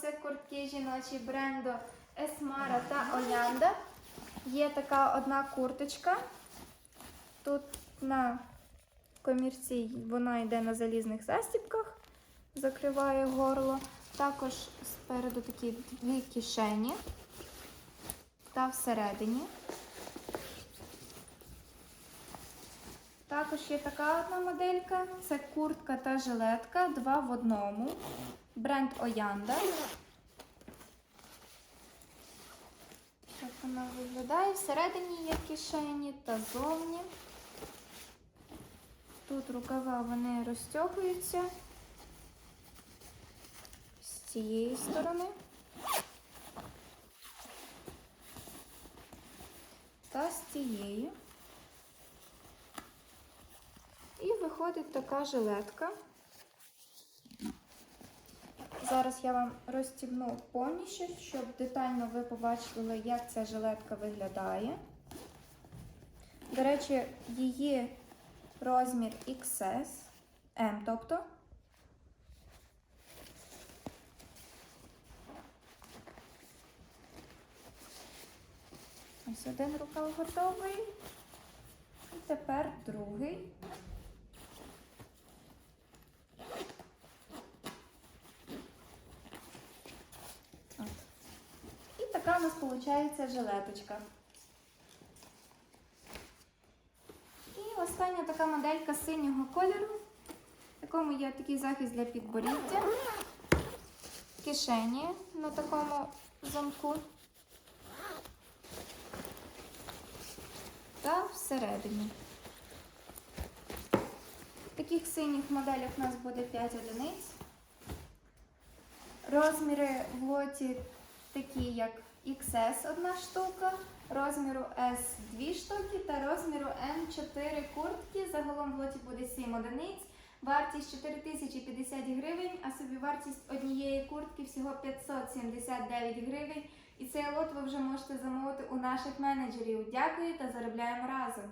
це куртки жіночі бренду Esmara та Олянда. Є така одна курточка. Тут на комірці вона йде на залізних застібках, закриває горло. Також спереду такі дві кишені та всередині. Також є така одна моделька. Це куртка та жилетка, два в одному. Бренд Оянда. Так вона виглядає. Всередині є кишені та зовні. Тут рукава вони розтягуються з цієї сторони. Та з цієї. І виходить така жилетка. Зараз я вам розстібну повністю, щоб детально ви побачили, як ця жилетка виглядає. До речі, її розмір XS, M, тобто. Ось один рукав готовий. І тепер другий. От. І така у нас виходить жилеточка. І остання така моделька синього кольору, в якому є такий захист для підборіддя, кишені на такому замку та всередині. Таких синіх моделях у нас буде 5 одиниць. Розміри в лоті такі, як XS одна штука, розміру S 2 штуки та розміру M 4 куртки. Загалом в лоті буде 7 одиниць. Вартість 4050 гривень, а собівартість однієї куртки всього 579 гривень. І цей лот ви вже можете замовити у наших менеджерів. Дякую та заробляємо разом!